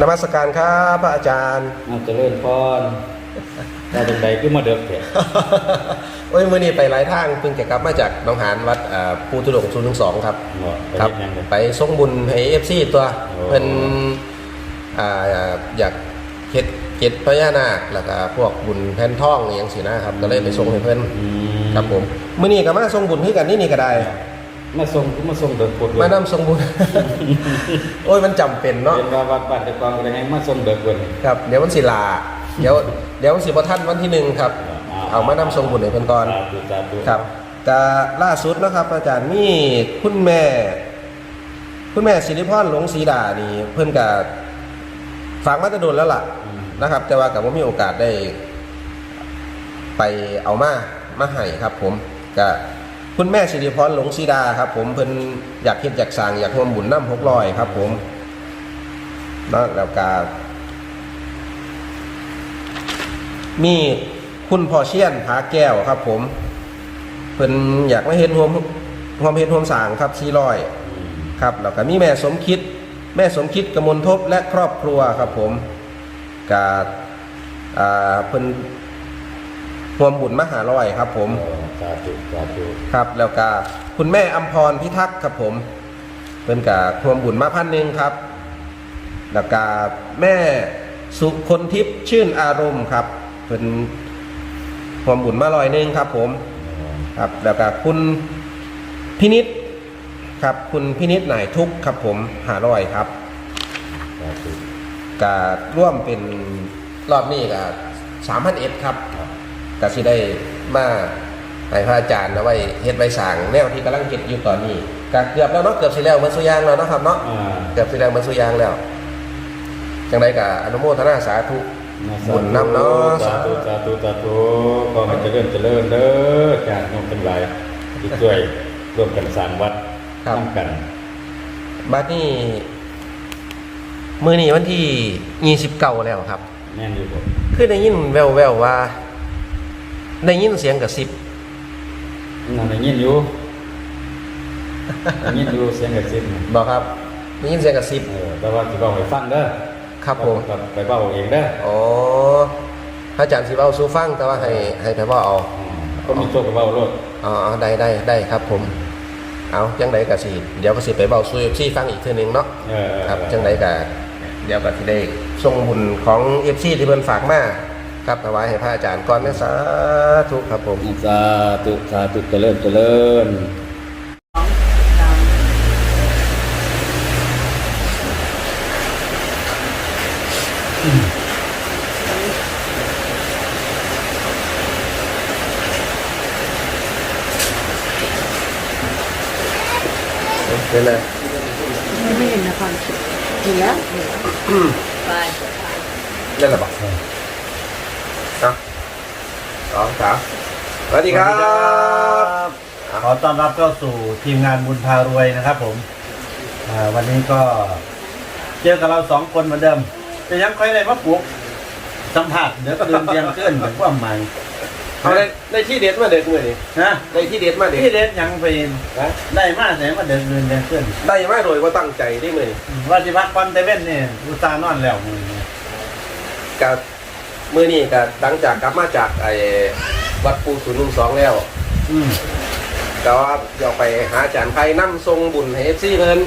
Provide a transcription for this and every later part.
นมัสการครับพระอาจารย์เอาเจริญพรได้เป็นใดขึ้นมาเด็กเถอะโอ้ยมื่อนี้ไปหลายทางเพิ่งจะกลับมาจากหนองหานวัดอ่าภูทุดงค์ศูนย์หนึ่งสองครับไปครับเฮ็ดหยังกันไปส่งบุญให้เอฟซีตัวโอ้เพิ่นอ่าอยากเฮ็ดเก็ดพญานาคแล้วก็พวกบุญแผ่นทองอหย่างสินะครับก็เลยไปส่งให้เพิ่นอืมครับผมมื่อนี้ก็มาส่งบุญให้กันนี่นี่ก็ได้ มาส่งมาส่งเด็กปวดมานำส่งบุญ โอ้ยมันจำเป็นเนาะเป็นว่าวัดบ้านแต่กองอะไรให้มาส่งเด็กเพิ่นครับ เดี๋ยวมันสิลา เดี๋ยวเดี๋ยวมันสิบ่ทันวันที่หนึ่งครับ เอามานำส่งบุญให้เพิ่นก่อนสาธุสาธุครับแต่ล่าสุดนะครับอาจารย์มีคุณแม่ คุณแม่สิริพรหลวงศรีดานี่ เพิ่นกับฝากมาแตะโดนแล้วล่ะอืมนะครับ แต่ว่ากับว่ามีโอกาสได้ ไปเอามามาให้ครับ ผมกับ คุณแม่สิริพรหลงศีดาครับ ผมเพิ่นอยากเฮ็ดอยากสร้างอยากร่วมบุญน้ำหกร้อยครับ ผมนะแล้วก็มีคุณพ่อเชียนผาแก้วครับ ผมเพิ่นอยากมาเฮ็ดรวมรวมเฮ็ดรวมสร้างครับ400อืมครับแล้วก็มีแม่สมคิด แม่สมคิดกมลทบและครอบครัวครับ ผมกับอ่าเพิ่น รวมบุญมหาร้อยครับ ผมโอ้สาธุสาธุครับ แล้วก็คุณแม่อัมพรพิทักษ์ครับผมเพิ่นกับรวมบุญมาพันหนึ่งครับ แล้วก็แม่สุคนทิพย์ชื่นอารมณ์ครับเพิ่นรวมบุญมาร้อยหนึ่งครับ ผมครับ แล้วก็คุณพินิษครับ คุณพินิษหน่ายทุกข์ครับ ผมหาร้อยครับสาธุ การ่วมเป็นรอบนี้กับสามพันเอ็ดครับ ก็สิได้มาให้พระอาจารย์เอาไว้เฮ็ดใบสร้างแนวที่กำลังเก็บอยู่ตอนนี้ก็เกือบแล้วเนาะเกือบสิแล้วเหมันสุอยางแล้วเนาะครับเนาะอ่าเกือบสิแล้วเหมันสุอยางแล้วจังไดกับอนุโมทนาสาธุ บุญนำเนาะ สาธุสาธุสาธุขอให้เจริญเจริญเด้อจากน้องเป็นไรที่ช่วยร่วมกันสร้างวัดครับ ร่วมกันบัดนี้มื้อนี้วันที่ยี่สิบเก้าแล้วครับแม่นอยู่บ่คือได้ยินแววๆว่า ได้ยินเสียงกระซิบนั่นได้ยินอยู่ได้ยินอยู่เสียงกระซิบน่ะบอกครับได้ยินเสียงกระซิบเออแต่ว่าสิเว้าให้ฟังเด้อครับผมก็ไปเว้าเองเด้ออ๋อพระอาจารย์สิเว้าสู่ฟังแต่ว่าให้ให้ไปเว่าเอาอืมก็มีโชคกับเว้าโลดอ๋ออ๋อได้ได้ได้ครับผมเอาจังไดก็สิเดี๋ยวก็สิไปเว้าสู่ FC ฟังอีกเทื่อนึงเนาะเออๆครับจังไดก็เดี๋ยวก็สิได้ส่งบุญของ FC ที่เพิ่นฝากมา ครับถวายให้พระอาจารย์ก่อนนะสาธุครับผมสาธุสาธุเจริญเจริญเป็นไงไม่เห็นนครเหนือไปเล่นหรือเปล่าเอาสองสามสวัสดีครับ ขอต้อนรับเข้าสู่ทีมงานบุญพารวยนะครับผมอ่าวันนี้ก็เจอกับเราสองคนเหมือนเดิมจะยังค่อยได้มาปลุกสัมผัสเดี๋ยวก็เดินเตียงขึ้นเป็นความใหม่เอาได้ได้ที่เด็ดมาเด็ดมือนี่นะได้ที่เด็ดมาเด็ดที่เด็ดยังไปนะได้มาแต่มาเดินเดินเตียงขึ้นได้มาโดยว่าตั้งใจได้มือนี่ว่าสิพักควันเตเว่นนี่อุตส่าห์นอนแล้วมือนี้กับ มือนี่กับหลังจากกลับมาจากไอ้วัดปูศูนย์หนึ่งสองแล้วอืมแต่ว่าเดี๋ยวไปหาอาจารย์ไพนั่ทรงบุญให้เอฟซีเพิ่น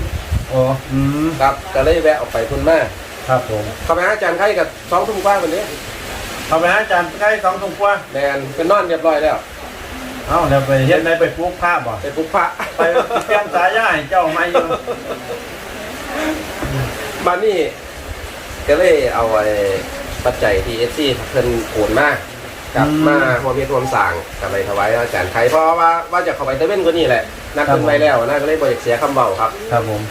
โอ้อืมครับก็เลยแวะออกไปคุณแม่ครับผมเข้าไปหาอาจารย์ไพกับสองทุ่มกว่าวันนี้เอาไปหาอาจารย์ใกล้สองทุ่มกว่าแมนเป็นนอนเรียบร้อยแล้ว เอาแล้วไปเฮ็ดได้ไปปลุกภาพบ่ไปปลุกพระ ไปเตรียมสายย่ายเจ้าไม่อยู่บ้านนี้ก็เลยเอาไอ้ ปัจจัยที่เอฟซีเพิ่นโอนมากับมาพวมเพชรรวมสั่งกับไปถวายอาจารย์ไพเพราะว่าว่าจะเข้าไปเตเว่นก็นี่แหละนัดเพิ่นไว้แล้วนะก็เลยบ่อยากเสียคำเบาครับ ครับผม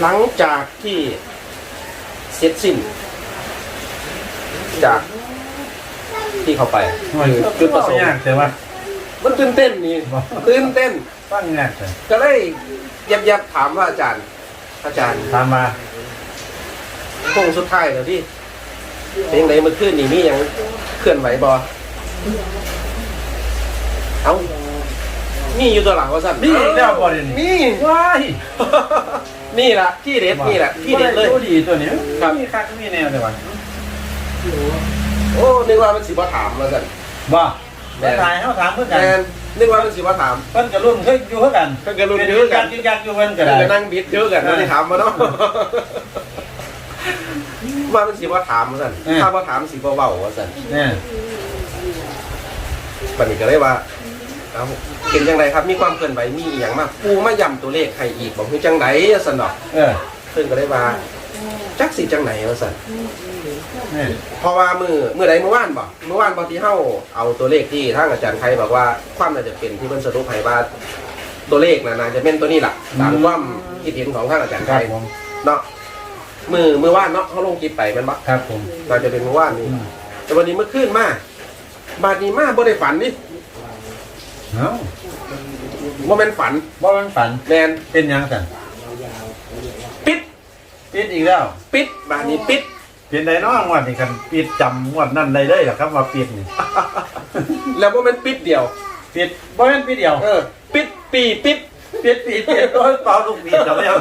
หลังจากที่เสร็จสิ้น จากที่เขาไปคือจุดประสงค์ยากแต่ว่ามันตื่นเต้นนี่บอกตื่นเต้น ฟังยากแต่ก็เลยยับยับถามว่าอาจารย์ อาจารย์ตามมาโค้งสุดท้ายแล้วที่เพลงไหนเมื่อคืนนี่มียังเคลื่อนไหวบอเอามีอยู่ตัวหลังว่าสั่นมีแล้วบ่เดี๋ยวนี้มีว้ายนี่แหละที่เด็ดนี่แหละที่เด็ดเลยดีตัวนี้ครับมีคักมีแนวแต่ว่าโอ้นึกว่ามันสิบ่ถามว่าสั่นบ่แม่มาถ่ายเฮาถามเพิ่นกันนนึกว่ามันสิบ่ถามเพิ่นก็รุ่นเคยอยู่เท่ากันเพิ่นก็รุ่นอยู่คือกันยืนยันอยู่เพิ่นก็ก็ได้นั่งบิดเยอะกันไม่ได้ถามมาเนาะ ว่ามันสิบ่ถามว่าสั่นถ้าบ่ถามสิบ่เว้าว่าสั่นเนี่ย บัดนี้ก็เลยว่าเอาเป็นจังไดครับ มีความเคลื่อนไหวมีอหย่างมากปูมาย้ำตัวเลขให้อีกบอกคือจังไดสั่นเนาะเออเพิ่นก็เลยว่าจักสิจังไหนว่าสั่นเนี่ยเพราะว่ามือมือใดเมื่อวานบ่เมื่อวานบางทีเฮาเอาตัวเลขที่ทางอาจารย์ไทยบอกว่าความน่าจะเป็นที่เพิ่นสรุปให้ว่าตัวเลขน่ะน่าจะเป็นตัวนี้ล่ะตามความคิดเห็นของทางอาจารย์คไทรับยผม เนาะ มือมือว่านเนาะเขาลงคลิปไปแมันบ่ครับผมน่าจะเป็นมือว่านนี่อืมแต่วันนี้เมื่อคืนมาบาดนี้มาบ่ได้ฝันนี่เอ้าบ่แม่นฝันบ่มันฝันแมนเป็นหยังกันปิด ปิดอีกแล้ว ปิดบาดนี้ปิดเป็นไดเนาะงวดนี้กันปิดจำงวดนั้นได้เลยเหรอครับว่าปิดนี่แล้วบ่แม่นปิดเดียว ปิดบ่แม่นปิดเดียวเออปิดปีปิดปิดปิดปิดโอ้ยเป่าลูกบีดจำได้ยัง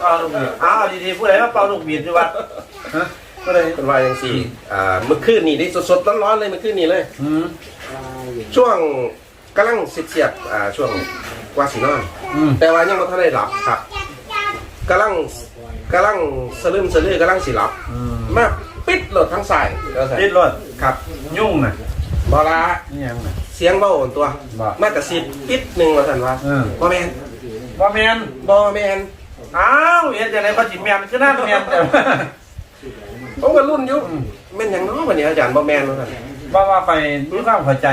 เป่าลูกบีดอ้าวดีๆผู้ใดมาเป่าลูกบีดดีวะฮะผู้ใดเป็นว่าจังซี่อ่าเมื่อคืนนี้ได้สดๆร้อนๆเลยเมื่อคืนนี้เลย อืมช่วงกำลังเสียบๆอ่าช่วงกว่าสินอน อืมแต่ว่ายังบ่ทันได้หลับครับกำลังกำลังสลืมสลือกำลังสิหลับ อืมมาปิดรถทั้งสายแล้วใส่ปิดรถครับยุ่งน่ะบอลานี่ยังน่ะ เสียงเบาตัวบ่ มากระซิบปิดหนึ่งว่าสันว่าเออบอแมนบ่แม่นบอแมน อ้าวเห็นจังได๋บ่สิแม่นคือนั่นแม่นแต่ผมก็รุ่นอยู่อืมแม่นหยังเน้อวันนี้อาจารย์บอแมนว่าสันว่าว่าไปมีความเข้าใจ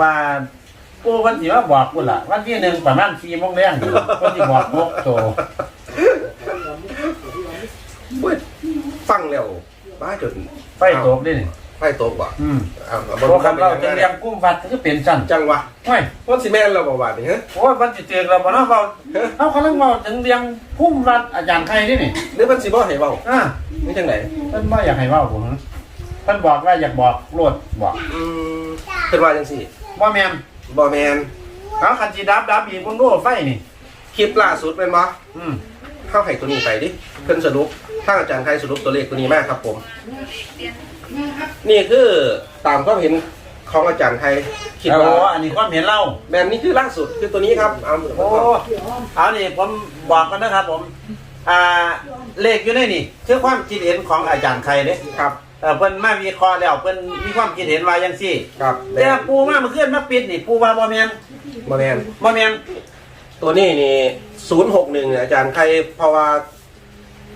ว่ากูเพิ่นสิมาบอกกูล่ะ วันที่หนึ่งประมาณ4โมงแรงเพิ่นสิบอกหกโตเว้ยฟังแล้วบ้าจนไฟตกดินี่ ไฟตกบ่อืมเอาเอาเพราะคำเราจะเรียงกุ้มฟัดคือเป็นจันจังวะไม่วันสิแม่นเราบอกว่านี่ฮะโอ้ยมันจะเจอเราบ่เนาะเบาเขากำลังเบาถึงเรียงกุ้มฟัดอาจารย์ใครนี่นี่หรือมันสิบ่ให้เว้าอ่านี่จังไหนเพิ่นบ่อยากให้เว้าผมนะเพิ่นบอกว่าอยากบอกโลดบอกอืมเพิ่นว่าจังซี่บ่แม่นบอแมนเอาคันสิดับดับอีกเบิ่งดูไฟนี่คลิปล่าสุดแม่นบ่อืม เข้าให้ตัวนี้ไปดิเพิ่นสรุปทางอาจารย์ไทยสรุปตัวเลขตัวนี้มากครับผม นี่คือตามความเห็นของอาจารย์ไทยคิดโอ้ว่า อันนี้ความเห็นเราแบบนี้คือล่าสุดคือตัวนี้ครับเอาโอ้เอานี่ผมบอกกันนะครับผม อ่าเลขอยู่ในนี่คือความคิดเห็นของอาจารย์ใครเด้ครับเออเพิ่นมาวิเคราะห์แล้วเพิ่นมีความคิดเห็นว่าจังซี่ ครับแต่ปูมาเมื่อคืนมาปิดนี่ปูว่าบ่แม่นบอแมนบ่แม่น ตัวนี้นี่ศูนย์หกหนึ่งอาจารย์ไทยเพราะว่า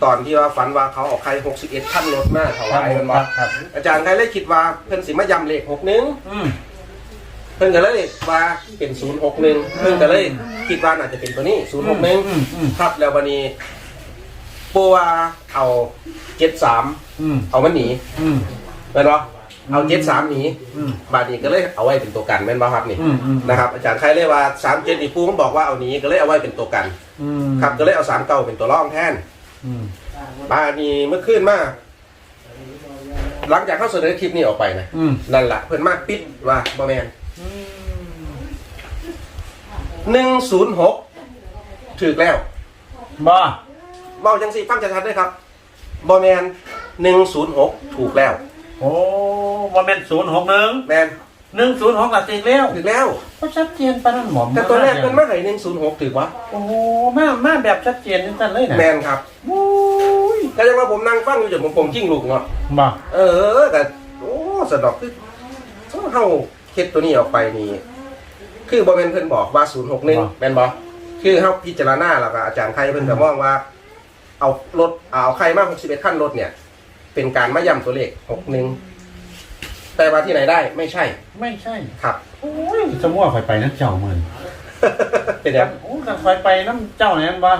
ตอนที่ว่าฝันว่าเขาเออกใครหกสิบเอ็ดขั้นรถมาถวายกันคว่ารับครับอาจารย์ไทยเลยคิดว่าเพิ่นสิมายำเลขหกหนึ่งอืมเพิ่นก็เลยว่าเป็นศูนย์หกหนึ่งเพิ่นก็เลยคิดว่าน่าจะเป็นตัวนี้ศูนย์หกหนึ่งอืมอืมครับแล้ววันนี้ปูว่าเอาเจ็ดสามอืมเอามันหนีอืมแม่นบ่ เอาเจ็ดสามหนีอืม บาดนี้ก็เลยเอาไว้เป็นตัวกันแม่นบ่ครับนี่อืมอืม นะครับอาจารย์ใครเลยว่าสามเจ็ดนี่ปูมันบอกว่าเอาหนีก็เลยเอาไว้เป็นตัวกัน อืมครับก็เลยเอาสามเก้าเป็นตัวร่องแทน อืมบาดนี้เมื่อคืนมาหลังจากเขาเสนอคลิปนี้ออกไปนะ อืมนั่นแหละเพิ่นมาปิดว่าบ่แมนหนึ่งศูนย์หกถึกแล้วบ่เบาจังสีฟังชัดๆด้วยครับบอแมนหนึ่งศูนย์หกถูกแล้ว โอ้บ่แม่น061แมน106ละติแล้วถูกแล้วก็ชัดเจนปานนั้นหมอมแต่ตัวแรกเป็นมาไหนหนึ่งศูนย์หกถือวะโอ้มามาแบบชัดเจนจังซั่นเลยนะแมนครับโอ้ยก็ยังว่าผมนั่งฟังอยู่จนผมผมกิ้งลูกเนาะบ่เออแต่โอ้สะดอกคือเฮาเฮ็ดตัวนี้ออกไปนี่คือบ่แม่นเพิ่นบอกว่า061แม่นบ่คือเฮาพิจารณาแล้วก็อาจารย์ไข่เพิ่นก็มองว่า เอารถเอาใครมา61คันรถเนี่ย เป็นการมาย้ำตัวเลข61แต่ว่าที่ไหนได้ไม่ใช่ไม่ใช่ครับ โอ้ยสมมุติว่าข่อยไปน้ำเจ้ามันเป็นยังโอ้กันข่อยไปน้ำเจ้าไหนมันบ่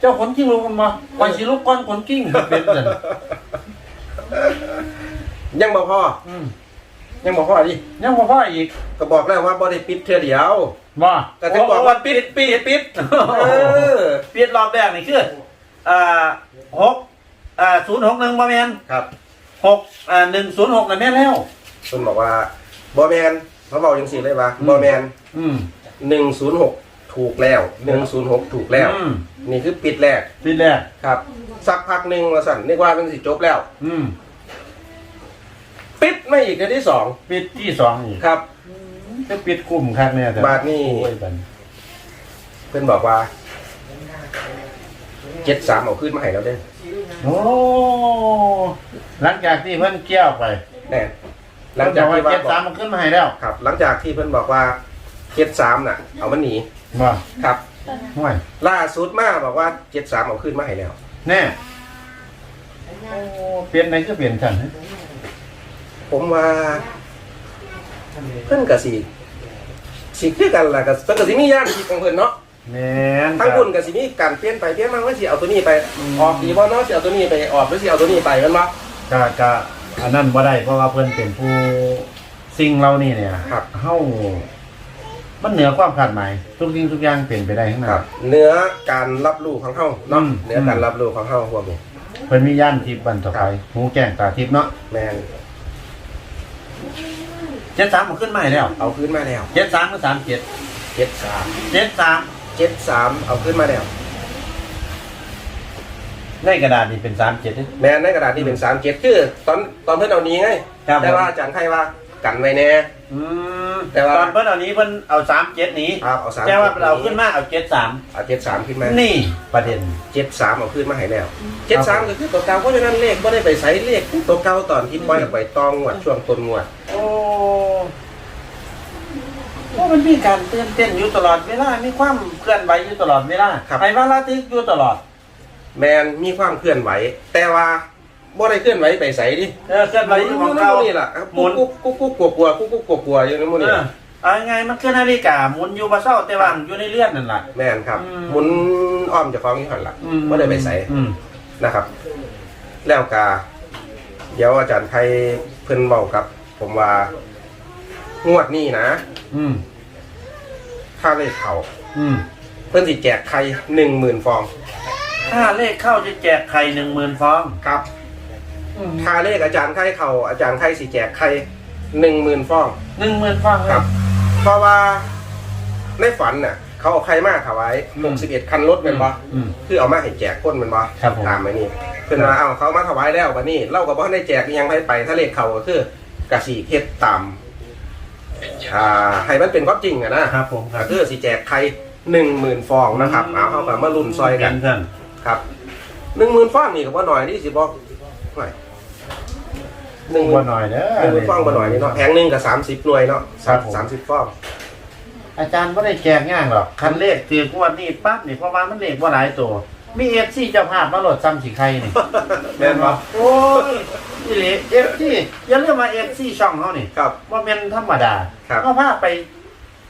เจ้าขนกิ้งลูกมันบ่ข่อยสิลูกก้อนขนกิ้งเป็นจังยังบ่พออืมยังบ่พอดิยังบ่พออีก ก็บอกแล้วว่าบ่ได้ปิดเทื่อเดียวบ่ก็ถึงบอกว่าปิดปิดปิดเออปิดรอบแรกนี่คืออ่าหก อ่า061บ่แม่นครับหกอ่า106น่ะแม่นแล้ว เพิ่นบอกว่าบ่แมนเขาบอกจังซี่เลยว่าอืมบ่แมนอืม หนึ่งศูนย์หกถูกแล้วหนึ่งศูนย์หกถูกแล้ว อืม นี่คือปิดแรกปีแรกครับ สักพักหนึ่งมาสั่นนึกว่ามันสิจบแล้ว อืม ปิดไม่อีกอันที่สองปิดที่สองอีกครับ จะปิดกลุ่มครับเนี่ยแต่บาทนี่ โอ้ยบัดเพื่อนบอกว่าเจ็ดสามเอาขึ้นมาให้เราเด้อ โอ้หลังจากที่เพิ่นเกี่ยวไปแน่หลังจากที่เพิ่นบอกว่าว่าเจ็ดสามมันขึ้นมาให้แล้วครับ หลังจากที่เพื่อนบอกว่าเจ็ดสามน่ะ เอามันหนีว่าครับ ห่วยล่าสุดมาบอกว่าเจ็ดสามเอาขึ้นมาให้แล้ว แน่โอ้เปลี่ยนไหนก็เปลี่ยนฉันผมว่าเพื่อนกับสีสีคือกันแหละกับเพื่อนกับสีมีย่านที่ของเพื่อนเนาะ แม่นทั้งบุญกับสีมีการเปลี่ยนไปเปลี่ยนมาว่าสิเอาตัวนี้ไปออกดีบ่เนาะสิเอาตัวนี้ไปออกหรือสิเอาตัวนี้ไปกันบ่ก็ก็อันนั้นบ่ได้เพราะว่าเพิ่นเป็นผู้สิ่งเรานี่เนี่ยครับเฮามันเหนือความคาดหมายทุกสิ่งทุกอย่างเป็นไปได้ทั้งนั้ครันบเนื้อการรับรู้ของเฮาเนาะอืมเนื้อการรับรู้ของเฮาพวกนี้เพิ่นมีย่านทิพย์บันต่อไปหูแก้งตาทิพย์เนาะแมนเจ็ดสามมันขึ้นมาให้แล้วเอาขึ้นมาแล้วเจ็ดสามก็สาม เจ็ดเจ็ดสามเจ็ดสามเจ็ดสามเอาขึ้นมาแล้ว ในกระดาษนี่เป็นสามเจ็ดแมนในกระดาษที่เป็นสามเจ็ดคือตอนตอนเพิ่นเอานี้ไงครับแต่ว่าอาจารย์ไทยว่ากันไว้แน่ อืมแต่ว่า ตอนเพิ่นเอานี้เพิ่นเอาสามเจ็ดนี้ครับเอาสามแต่ว่าเราขึ้นมาเอาเจ็ดสามเอาเจ็ดสามขึ้นมานี่ประเด็น เจ็ดสามเอาขึ้นมาให้แล้วเจ็ดสามก็คือตัวเก่าเพราะฉะนั้นเลขก็ได้ไปใส่เลขตัวเก่าตอนที่ปล่อยออกไปตองงวดช่วงต้นงวด โอ้โอ้ มันมีการเต้นเต้นอยู่ตลอดเวลา มีความเคลื่อนไหวอยู่ตลอดเวลาครับไปว่าลาติกอยู่ตลอด แมนมีความเคลื่อนไหว แต่ว่าบ่ได้เคลื่อนไหวไปใส่ดิเออเคลื่อนไหวอยู่ของเก่านี่แหละครับหมุนกุ๊กกุ๊กกุ๊กกุ๊กกลัวกลัวกุ๊กกุ๊กกลัวกลัวอยู่ในหมุนเอนี่อเอาไงมันคือนาฬิกาหมุนอยู่บ่เศร้าแต่ว่ามันอยู่ในเลื่อนนั่นแหละแม่นครับอืม หมุนอ้อมเจะคล้าของอยู่หันหลังบ่ได้ไปใส่อืมนะครับ แล้วกาเดี๋ยวอาจารย์ไทยเพิ่นเบาครับ ผมว่างวดนี้นะ อืม ถ้าเลขเขาอืมเพิ่นสิแจกไข่หนึ่งหมื่นฟอง ถ้าเลขเข้าจะแจกไข่หนึ่งหมื่นฟองครับถ้าเลขอาจารย์ไข่เขาอาจารย์ไข่สิแจกไข่หนึ่งหมื่นฟอง หนึ่งหมื่นฟองเลยครับ เพราะว่าในฝันน่ะ เขาเอาไข่มาถวายอืหมกสิบเอ็ดคันรถเป็นบ่อืม คือเอามาให้แจกคนเป็นบ่ครับผม ตามไปนี่เพิ่นว่าเอาเขามาถวายแล้วบัดนี้เราก็บ่ได้แจกอิหยังไปไปถ้าเลขเขาก็คือกะสิเฮ็ดตาม อ่าให้มันเป็นความจริงอะนะครับผมครัก็บคือสิแจกไข่หนึ่งหมื่นฟองนะครับเอาเข้ามามาลุ้นซอยกันเพื่อนครับหนึ่งหมื่นฟองนี่ก็บ่หน่อยนี่สิบอกหน่อยหนึ่งหมื่บ่นหน่อยเด้อ หนึ่งหมื่นฟองบ่หน่อยนี่เนาะแผงหนึ่งกับสามสิบหน่วยเนาะครับผม สามสิบฟอง อาจารย์ไม่ได้แจกง่ายหรอกคันเลขถือกงวดนี้ปั๊บนี่เพราะว่ามันเลขว่าหลายตัว มีเอฟซีเจ้าภาพมาโหลดซ้ำสีใครนี่แม่นบ่โอ้ยนี่เลยเอฟซีอย่าเรียกมาเอฟซีช่องเขานี่ครับ ว่าเป็นธรรมดาครับ เขาพาไป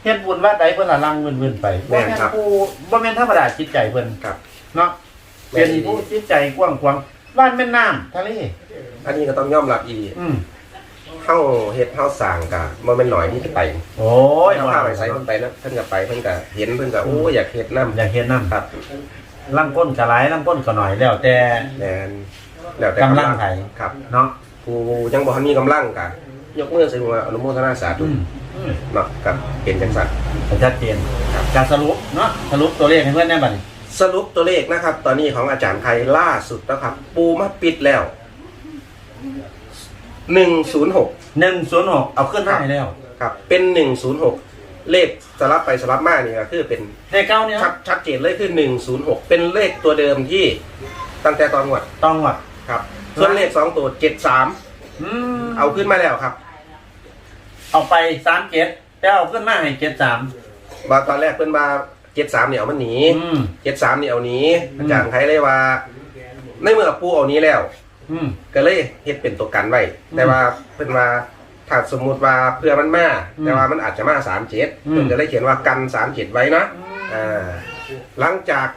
เฮ็ดบุญวัดใดเพิ่นละลังเวินๆไปแม่บ่นแม่นครับ ผู้บ่แม่นธรรมดาจิตใจเพิ่นครับ เนาะแม่เป็นนอีหลีผู้จิตใจกว้างขวางบ้านแม่น้ำทะเลอันนี้ก็ต้องยอมรับอีกอืมเฮาเฮ็ดเฮาสร้างกะบ่แม่นหน่อยนี่จะไปโอ้ยเฮาพาไปใส่เพิ่นไปนะเพิ่นก็ไปเพิ่นก็เห็นเพิ่นก็โอ้อยากเฮ็ดนำอยากเฮ็ดน้ำครับ ลังก้นก็หลายลังก้นก็หน่อยแล้วแต่ แม่นแล้วแต่กำลังไผ ครับเนาะผู้ยังบ่ทันมีกำลังกะยกมือสึงว่าอนุโมทนาสาธุอืมอืมเนาะครับเป็นจังซั่นชัดเจนการสรุปเนาะสรุปตัวเลขให้เพื่อนได้บัดนี้สรุปตัวเลขนะครับ ตอนนี้ของอาจารย์ไทยล่าสุดนะครับ ปูมาปิดแล้ว 106 หนึ่งศูนย์หกเอาขึ้นมาให้แล้ว ครับ เป็น 106 เลขสลับไปสลับมานี่ก็คือเป็นเลขเก้าเนี่ยชัดชัดเจนเลยคือ 106 เป็นเลขตัวเดิมที่ตั้งแต่ตอนงวดต้องว่ะ ครับ ส่วนเลข2ตัว 73 อืมเอาขึ้นมาแล้วครับเอาไปสามเจ็ดแต่เอาขึ้นมาให้เจ็ดสามว่าตอนแรกเพิ่นมา73เนี่ยเอามันหนี อืม73เนี่ยเอาหนีอืม อาจารย์ไทยเลยว่า ในเมื่อปูเอานี้แล้ว อืม ก็เลยเฮ็ดเป็นตัวกันไว้อืมแต่ว่าเพิ่นว่า ถ้าสมมุติว่าเพื่อมันมาอืมแต่ว่ามันอาจจะมาสามเจ็ดอืมเพิ่นก็เลยเขียนว่ากันสามเจ็ดไว้นะอ่าหลังจาก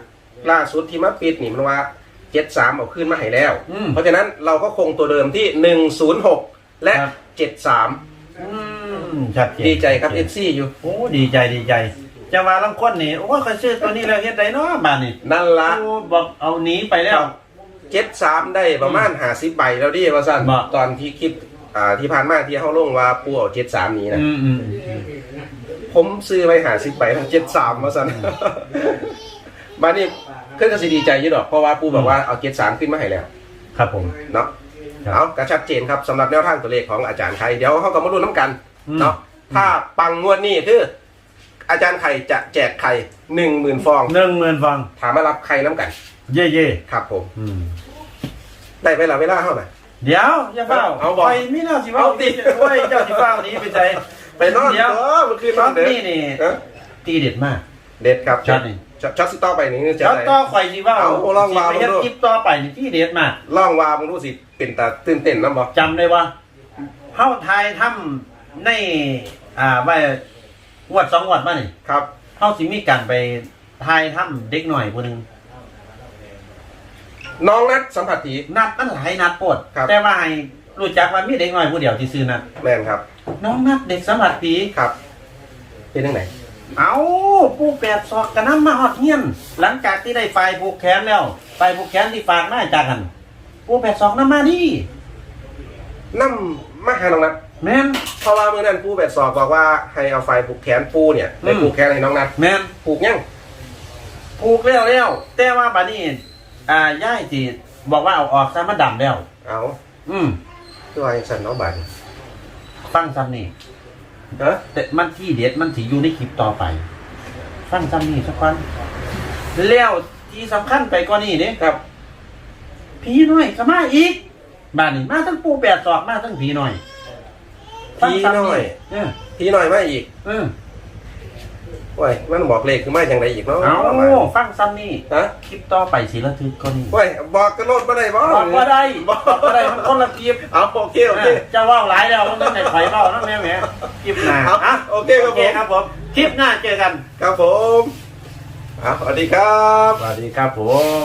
ล่าสุดที่มาปิดนี่มันว่าเจ็ดสามเอาขึ้นมาให้แล้ว อืม เพราะฉะนั้นเราก็คงตัวเดิมที่หนึ่งศูนย์หกและครับ เจ็ดสามอืมชัดเจนดีใจครับเอฟซีอยู่ โอ้ดีใจดีใจจะมาลังคนนี่โอ้ยเคยซื้อตัวนี้แล้วเฮ็ดได้เนาะบ้านนี่นั่นละโอ้บอกเอาหนีไปแล้ว เจ็ดสามได้ประมาณหาสิบใบแล้วดิว่าสั้นบ่ ตอนที่คลิป อ่าที่ผ่านมาที่เข้าลงว่าปูเอาเจ็ดสามนี้นะ อืมอืมผมซื้อไปหาสิบใบทั้งเจ็ดสามมาสัน บ้านนี้เพื่อนก็สิดีใจอยี่ดอกเพราะว่าปูบอกว่าเอาเจ็ดสามขึ้นมาให้แล้วครับผม เนาะครับ เอากระชัดเจนครับสำหรับแนวทางตัวเลขของอาจารย์ไข่เดี๋ยวเขาก็มาดูน้ำกัน อืม เนาะถ้าปังงวดนี้คือ อาจารย์ไข่จะแจกไข่หนึ่งหมื่นฟอง หนึ่งหมื่นฟัง ถามมารับไข่น้ำกัน เย่เย่ครับผม อืม ได้เวลาเวลาเท่าไหร่ เดี๋ยวอย่าเฝ้าเอาบอกไปไม่น่าสิเฝ้าเอาดิโอ้ยเจ้าสิเฝ้าหนี้ไปใจไปนอนเดี๋ยวเออมันคือนช็ออนตเด็ดนี่นี่เอ้อตีเด็ดมาก เด็ดครับช็อตนี่ ช็อตช็อตสิต่อไปนี่จะช็อตอะไร ต่อข่อยสิเฝ้าเอาลองวางสิไปเฮ็ดดู คลิปต่อไปนี่ที่เด็ดมากล่องวามึงรู้สิเป็นตาตื่นเต้นน้ำบ่จำได้ว่าเฮาทายถ้ำในอ่าว่างวดสองงวดมานี่ ครับ เฮาสิมีการไปทายถ้ำเด็กหน่อยผู้หนึง น้องนัดสัมผัสผี นัดมันหลายนัดโปดครับ แต่ว่าให้รู้จักว่ามีเด็กหน่อยผู้เดียวที่ซื้อนัดแม่นครับน้องนัดเด็กสมผัสผีครับเป็นยังไงเอาผู้แปดศอกกระน้ำมาหอดเงี้ยนหลังจากที่ได้ไฟผูกแขนแล้วไฟผูกแขนที่ฝากมาจากกันผู้แปดศอกน้ำมาดินั่มมาหาน้องนัดแม่น เพราะว่าเมื่อนั้นผู้แบบสอบบอกว่าให้เอาไฟผูกแขนปูเนี่ยไปอืม ผูกแขนให้น้องนัดแม่น ผูกยัง ผูกแล้วแล้วแต่ว่าบัดนี้ อ่าย่ายสิบอกว่าเอาออกซะมันดำแล้ว เอาอืมคือว่าจังสันน้องบันฟังซ้ำนี่เอ้อแต่มันที่เด็ดมันสิอยู่ในคลิปต่อไป ฟังซ้ำนี่สักวันแล้วที่สำคัญไปกว่านี้เนี่ยครับผีน้อยก็มาอีกบ้านนี้มาทั้งปูแปดศอกมาทั้งผีน้อยผีน้อยเออพี่หน่อยมาอีก เออ โอ้ยมันบอกเลขคือมาอย่างไรอีกเนาะเอามาฟังซ้ำนี่ฮะคลิปต่อไปสิระทึกก็นี่โอ้ยบอกกระโดดมาได้บ่บอกว่าได้บอกว่าได้มันคนละคลิปเอาโอเคโอเคเออจะเว่าหลายแล้วมันไม่ได้ไฟเว่านั่นแม่แม่คลิปหน้าเอาอะโอเคครับผมครับผมคลิปหน้าเจอกันครับผมเอาสวัสดีครับสวัสดีครับผม